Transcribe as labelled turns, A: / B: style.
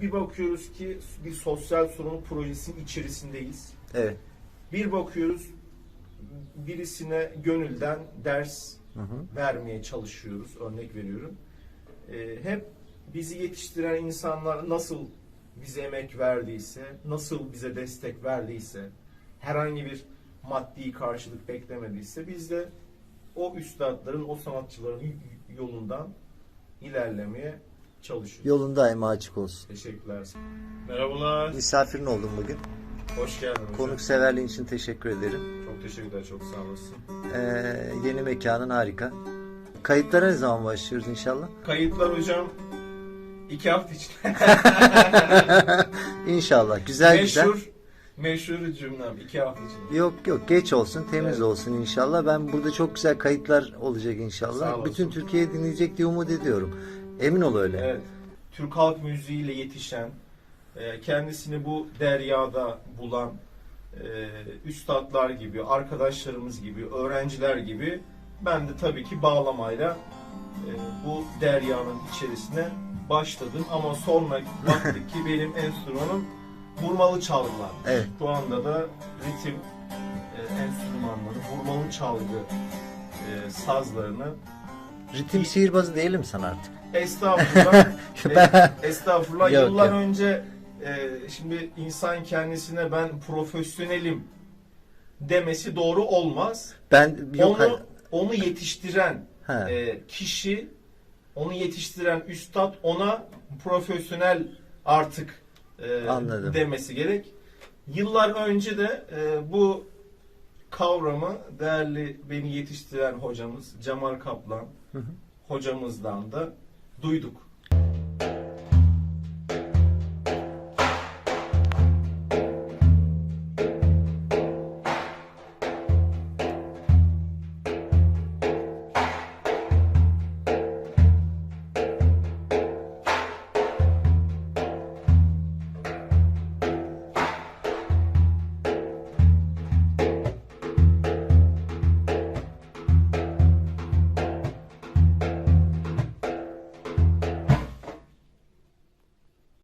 A: Bir bakıyoruz ki bir sosyal sorumluluk projesinin içerisindeyiz.
B: Evet.
A: Bir bakıyoruz birisine gönülden ders
B: Hı hı.
A: vermeye çalışıyoruz. Örnek veriyorum. Ee, hep bizi yetiştiren insanlar nasıl bize emek verdiyse, nasıl bize destek verdiyse, herhangi bir maddi karşılık beklemediyse biz de o üstadların, o sanatçıların yolundan ilerlemeye çalışıyoruz.
B: Yolun daima açık olsun.
A: Teşekkürler. Merhabalar.
B: Misafirin oldum bugün.
A: Hoş geldin hocam.
B: Konukseverliğin için teşekkür ederim.
A: Çok teşekkürler. Çok sağ olasın.
B: Ee, yeni mekanın harika. Kayıtlara ne zaman başlıyoruz inşallah?
A: Kayıtlar hocam iki hafta içinde.
B: inşallah. Güzel güzel.
A: meşhur, meşhur cümlem iki hafta içinde.
B: Yok yok geç olsun temiz
A: Evet.
B: olsun inşallah. Ben burada çok güzel kayıtlar olacak
A: Sağ
B: inşallah.
A: olasın.
B: Bütün Türkiye dinleyecek diye umut ediyorum. Emin ol öyle.
A: Evet. Türk halk müziğiyle yetişen, e, kendisini bu deryada bulan e, üstadlar gibi, arkadaşlarımız gibi, öğrenciler gibi ben de tabii ki bağlamayla e, bu deryanın içerisine başladım ama sonra baktık ki benim enstrümanım vurmalı çalgılar.
B: Evet.
A: Şu anda da ritim enstrümanları, vurmalı çalgı sazlarını
B: Ritim sihirbazı değilim sana artık.
A: Estağfurullah.
B: Ben-
A: E, estağfurullah.
B: Yok,
A: Yıllar
B: yok.
A: önce e, şimdi insan kendisine ben profesyonelim demesi doğru olmaz.
B: Ben yok
A: onu onu yetiştiren
B: Ha.
A: e, kişi, onu yetiştiren üstad ona profesyonel artık e,
B: Anladım.
A: demesi gerek. Yıllar önce de e, bu kavramı değerli beni yetiştiren hocamız Cemal Kaplan
B: Hı hı.
A: hocamızdan da duyduk.